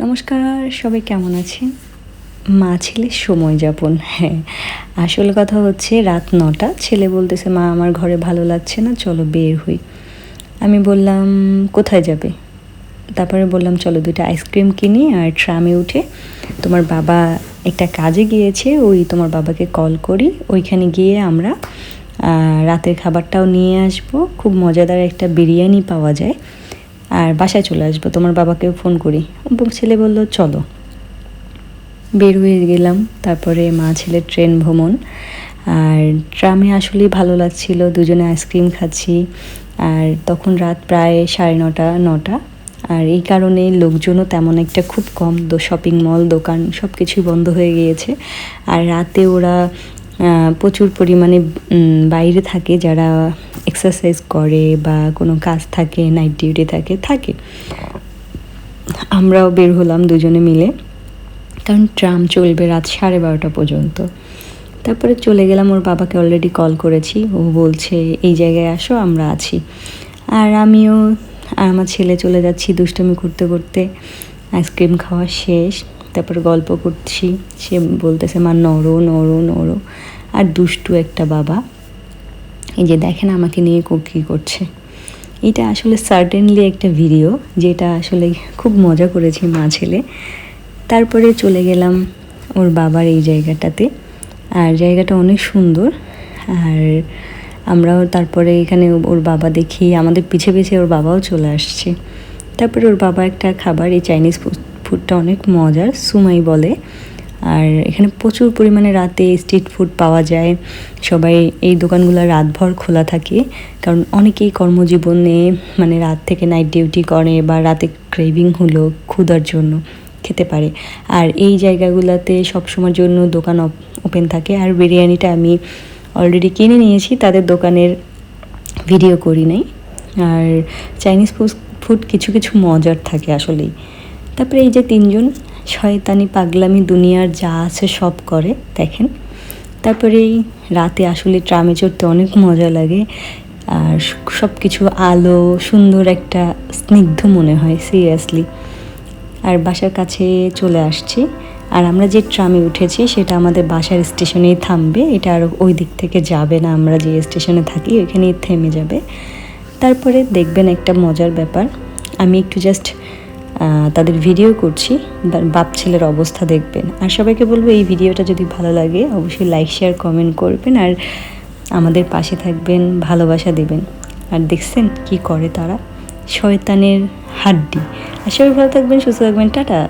নমস্কার, সবাই কেমন আছেন? মা ছেলে, সময় যাপন। হ্যাঁ আসল কথা হচ্ছে রাত নটা, ছেলে বলতেছে, মা, আমার ঘরে ভালো লাগছে না, চলো বের হই। আমি বললাম, কোথায় যাবে? তারপরে বললাম, চলো দুইটা আইসক্রিম কিনি আর ট্রামে উঠে তোমার বাবা একটা কাজে গিয়েছে, ওই তোমার বাবাকে কল করি। ওইখানে গিয়ে আমরা রাতের খাবারটাও নিয়ে আসব। খুব মজাদার একটা বিরিয়ানি পাওয়া যায়। আর বাসায় চলে আসব, তোমার বাবাকেও ফোন করি। ছেলে বলল, চলো। বের হয়ে গেলাম, তারপরে মা ছেলের ট্রেন ভ্রমণ। আর ট্রামে আসলেই ভালো লাগছিল, দুজনে আইসক্রিম খাচ্ছি। আর তখন রাত প্রায় সাড়ে নটা নটা। আর এই কারণে লোকজনও তেমন একটা খুব কম। দো শপিং মল দোকান সব কিছুই বন্ধ হয়ে গিয়েছে। আর রাতে ওরা প্রচুর পরিমাণে বাইরে থাকে যারা এক্সারসাইজ করে বা কোনো কাজ থাকে নাইট ডিউটি থাকে থাকে। আমরাও বের হলাম দুজনে মিলে, কারণ ট্রাম চলবে রাত সাড়ে বারোটা পর্যন্ত। তারপরে চলে গেলাম, ওর বাবাকে অলরেডি কল করেছি। ও বলছে, এই জায়গায় আসো, আমরা আছি। আর আমিও আর আমার ছেলে চলে যাচ্ছি দুষ্টুমি করতে করতে। আইসক্রিম খাওয়া শেষ, তারপর গল্প করছি। সে বলতেছে, মা, নড়ো নড়ো নড়ো। আর দুষ্টু একটা বাবা। এই যে দেখেন আমাকে নিয়ে কো- করছে। এটা আসলে সার্টেনলি একটা ভিডিও যেটা আসলে খুব মজা করেছি মা ছেলে। তারপরে চলে গেলাম ওর বাবার এই জায়গাটাতে। আর জায়গাটা অনেক সুন্দর। আর আমরাও তারপরে এখানে ওর বাবা দেখি, আমাদের পিছে পিছে ওর বাবাও চলে আসছে। তারপরে ওর বাবা একটা খাবার, এই চাইনিজ ফুডটা অনেক মজার, সুমাই বলে। আর এখানে প্রচুর পরিমাণে রাতে স্ট্রিট ফুড পাওয়া যায়। সবাই এই দোকানগুলো রাতভর খোলা থাকে। কারণ অনেকেই কর্মজীবনে মানে রাত থেকে নাইট ডিউটি করে বা রাতে ক্রেভিং হলো ক্ষুধার জন্য খেতে পারে। আর এই জায়গাগুলোতে সবসময়ের জন্য দোকান ওপেন থাকে। আর বিরিয়ানিটা আমি অলরেডি কিনে নিয়েছি, তাদের দোকানের ভিডিও করি নাই। আর চাইনিজ ফুড কিছু কিছু মজার থাকে আসলেই। তারপরে এই যে তিনজন শয়তানি পাগলামি দুনিয়ার যা আছে সব করে, দেখেন। তারপরে এই রাতে আসলে ট্রামে চড়তে অনেক মজা লাগে। আর সব কিছু আলো, সুন্দর একটা স্নিগ্ধ মনে হয় সিরিয়াসলি আর বাসার কাছে চলে আসছি। আর আমরা যে ট্রামে উঠেছি, সেটা আমাদের বাসার স্টেশনেই থামবে। এটা আর ওই দিক থেকে যাবে না, আমরা যে স্টেশনে থাকি, ওইখানেই থেমে যাবে। তারপরে দেখবেন একটা মজার ব্যাপার। আমি একটু জাস্ট তাদের ভিডিও করছি বাপ ছেলের অবস্থা দেখবেন। আর সবাইকে বলব, এই ভিডিওটা যদি ভালো লাগে, অবশ্যই লাইক শেয়ার কমেন্ট করবেন আর আমাদের পাশে থাকবেন, ভালোবাসা দেবেন। আর দেখছেন কি করে তারা? শয়তানের হাড্ডি। আর সবাই ভালো থাকবেন, সুস্থ থাকবেন, টাটা।